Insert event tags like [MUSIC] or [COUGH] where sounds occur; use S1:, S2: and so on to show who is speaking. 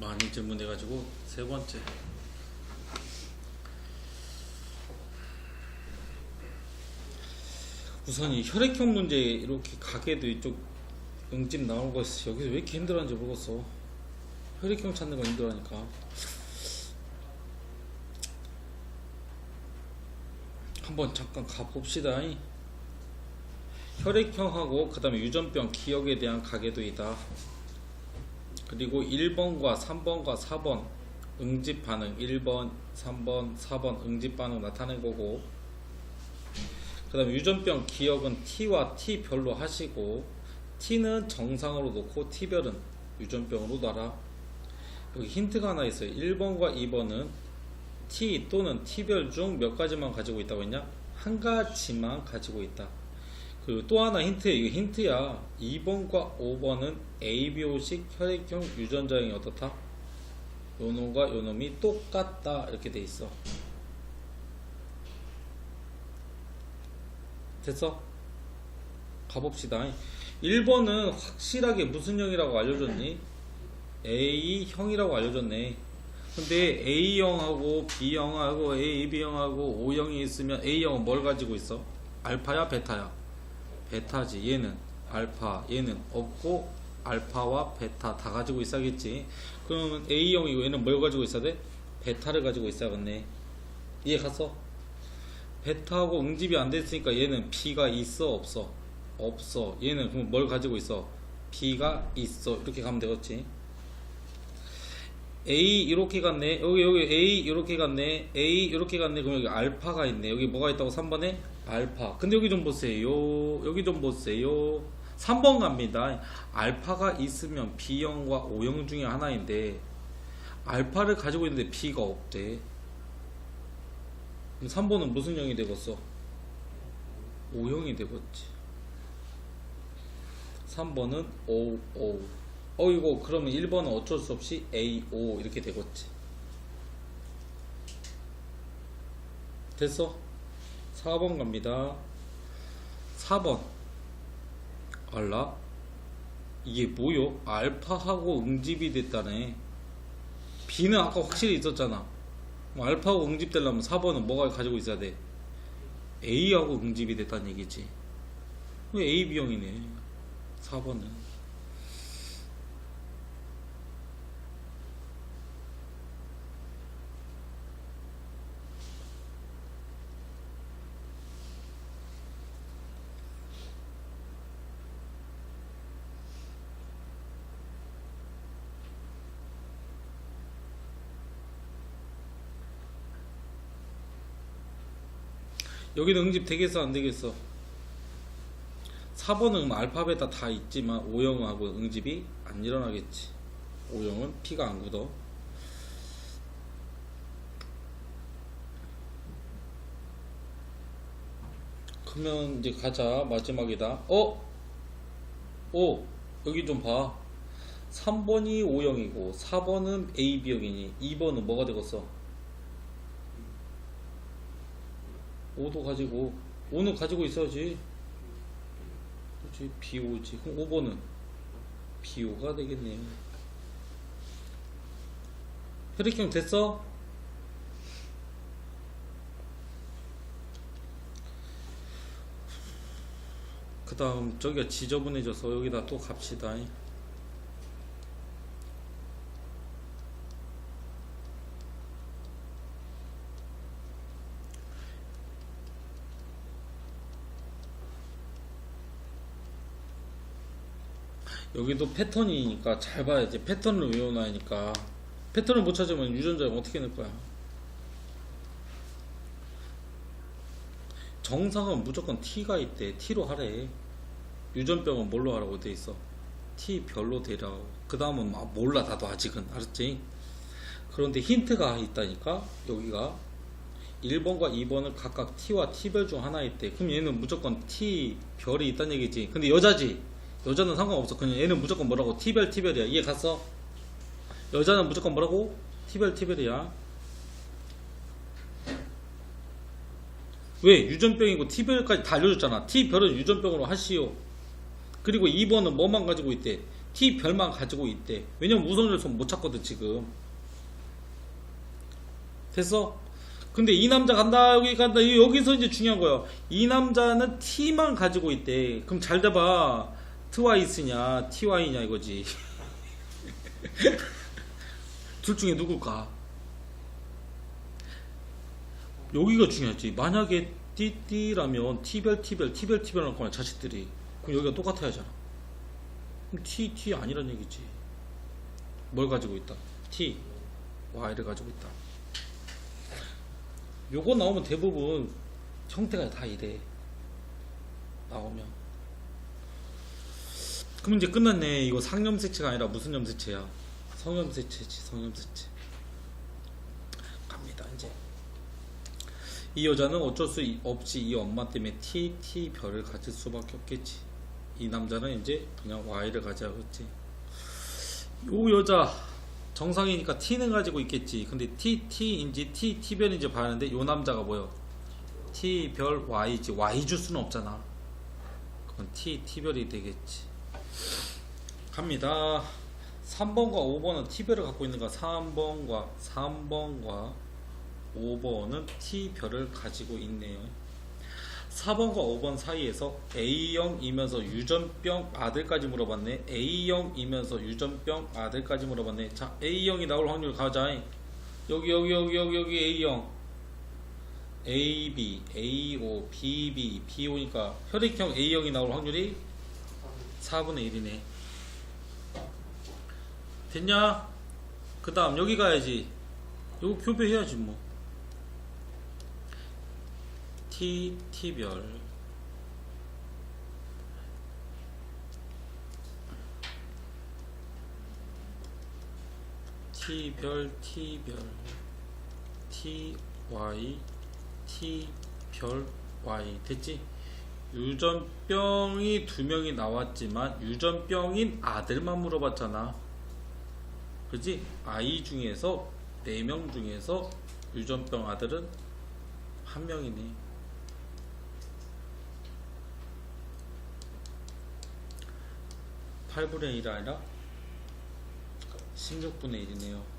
S1: 많이 질문해가지고 세 번째. 우선 이 혈액형 문제 이렇게 가게도 이쪽 응집 나온 거 있어 여기서 왜 이렇게 힘들어하는지 모르겠어. 혈액형 찾는 거 힘들어하니까. 한번 잠깐 가봅시다. 혈액형하고 그 다음에 유전병 기억에 대한 가계도이다 그리고 1번과 3번과 4번 응집 반응 1번, 3번, 4번 응집 반응 나타낸 거고 그 다음에 유전병 기억은 T와 T별로 하시고 T는 정상으로 놓고 T별은 유전병으로 놔라. 여기 힌트가 하나 있어요. 1번과 2번은 T 또는 T별 중 몇 가지만 가지고 있다고 했냐? 한 가지만 가지고 있다 그리고 또 하나 힌트 이거 힌트야 2번과 5번은 ABO식 혈액형 유전자형이 어떻다? 요놈과 요놈이 똑같다 이렇게 돼 있어 됐어? 가봅시다 1번은 확실하게 무슨 형이라고 알려줬니? A형이라고 알려줬네 근데 A형하고 B형하고 AB형하고 O형이 있으면 A형은 뭘 가지고 있어? 알파야 베타야? 베타지 얘는 알파 얘는 없고 알파와 베타 다 가지고 있어야겠지. 그러면 A형이고 얘는 뭘 가지고 있어야 돼? 베타를 가지고 있어야겠네. 이해 갔어? 베타하고 응집이 안 됐으니까 얘는 B가 있어 없어? 없어. 얘는 그럼 뭘 가지고 있어? B가 있어. 이렇게 가면 되겠지. A 이렇게 갔네. 여기 여기 A 이렇게 갔네. A 이렇게 갔네. 그럼 여기 알파가 있네. 여기 뭐가 있다고 3번에 알파. 근데 여기 좀 보세요. 여기 좀 보세요. 3번 갑니다. 알파가 있으면 B형과 O형 중에 하나인데 알파를 가지고 있는데 B가 없대. 그럼 3번은 무슨 형이 되겠어? O형이 되겠지. 3번은 O O. 어 이거 그러면 1번은 어쩔 수 없이 A O 이렇게 되겠지. 됐어? 4번 갑니다. 4번. 알라? 이게 뭐요? 알파하고 응집이 됐다네. B는 아까 확실히 있었잖아. 그럼 알파하고 응집되려면 4번은 뭐가 가지고 있어야 돼? A하고 응집이 됐다는 얘기지. 왜 A, B형이네? 4번은 여기는 응집 되겠어 안 되겠어? 4번은 알파벳 다 있지만 O형하고 응집이 안 일어나겠지. O형은 피가 안 굳어. 그러면 이제 가자. 마지막이다. 어? 오 여기 좀 봐. 3번이 O형이고 4번은 AB형이니 2번은 뭐가 되겠어? 5도 가지고 5는 가지고 있어야지. 그렇지 B5지. 그럼 5번은 B5가 되겠네요 혈액형 됐어? 그 다음 저기가 지저분해져서 여기다 또 갑시다 여기도 패턴이니까 잘 봐야지 패턴을 외워놔야니까. 패턴을 못 찾으면 유전자가 어떻게 낼 거야? 정상은 무조건 T가 있대. T로 하래. 유전병은 뭘로 하라고 돼 있어? T별로 되라고. 그 다음은 막 몰라 나도 아직은. 알았지? 그런데 힌트가 있다니까 여기가. 1번과 2번은 각각 T와 T별 중 하나 있대. 그럼 얘는 무조건 T별이 있다는 얘기지. 근데 여자지 여자는 상관없어. 그냥 얘는 무조건 뭐라고? T별, T별이야. 이해 갔어? 여자는 무조건 뭐라고? T별, T별이야. 왜? 유전병이고 T별까지 다 알려줬잖아. T별은 유전병으로 하시오. 그리고 2번은 뭐만 가지고 있대? T 별만 가지고 있대. 왜냐면 우선열선 못 찾거든 지금. 됐어? 근데 이 남자 간다 여기 간다 이- 여기서 이제 중요한 거예요. 이 남자는 T만 가지고 있대. 그럼 잘 돼봐. 트와이스냐 TY냐 이거지. [LAUGHS] 둘 중에 누굴까? 여기가 중요하지. 만약에 띠띠라면 T별 T별 T별 할 거면 자식들이 그럼 여기가 똑같아야 하잖아. 그럼 T T 아니란 얘기지. 뭘 가지고 있다? T Y를 가지고 있다. 요거 나오면 대부분 형태가 다 이래. 나오면. 그럼 이제 끝났네. 이거 상염색체가 아니라 무슨 염색체야? 성염색체지, 성염색체. 갑니다, 이제. 이 여자는 어쩔 수 없이 이 엄마 때문에 T, T 별을 가질 수밖에 없겠지. 이 남자는 이제 그냥 Y를 가져야겠지. 요 여자 정상이니까 T는 가지고 있겠지. 근데 T, T인지 T, T별인지 봐야하는데 요 남자가 뭐요? T별 Y지. Y 줄 수는 없잖아. 그건 T, T별이 되겠지. 갑니다. 3번과 5번은 T별을 갖고 있는가? 3번과 3번과 5번은 T별을 가지고 있네요. 4번과 5번 사이에서 A형이면서 유전병 아들까지 물어봤네. A형이면서 유전병 아들까지 물어봤네. 자, A형이 나올 확률 가자. 여기 여기 여기 여기 여기 A형. AB, AO, BB, BO니까 혈액형 A형이 나올 확률이 4분의 1이네. 됐냐? 그 다음 여기 가야지. 요거 교배해야지 뭐. T, T별. T별, T별. T, Y, T별, Y. 됐지? 유전병이 두 명이 나왔지만 유전병인 아들만 물어봤잖아. 그지? 아이 중에서 네 명 중에서 유전병 아들은 한 명이네. 8분의 1이 아니라 16분의 1이네요.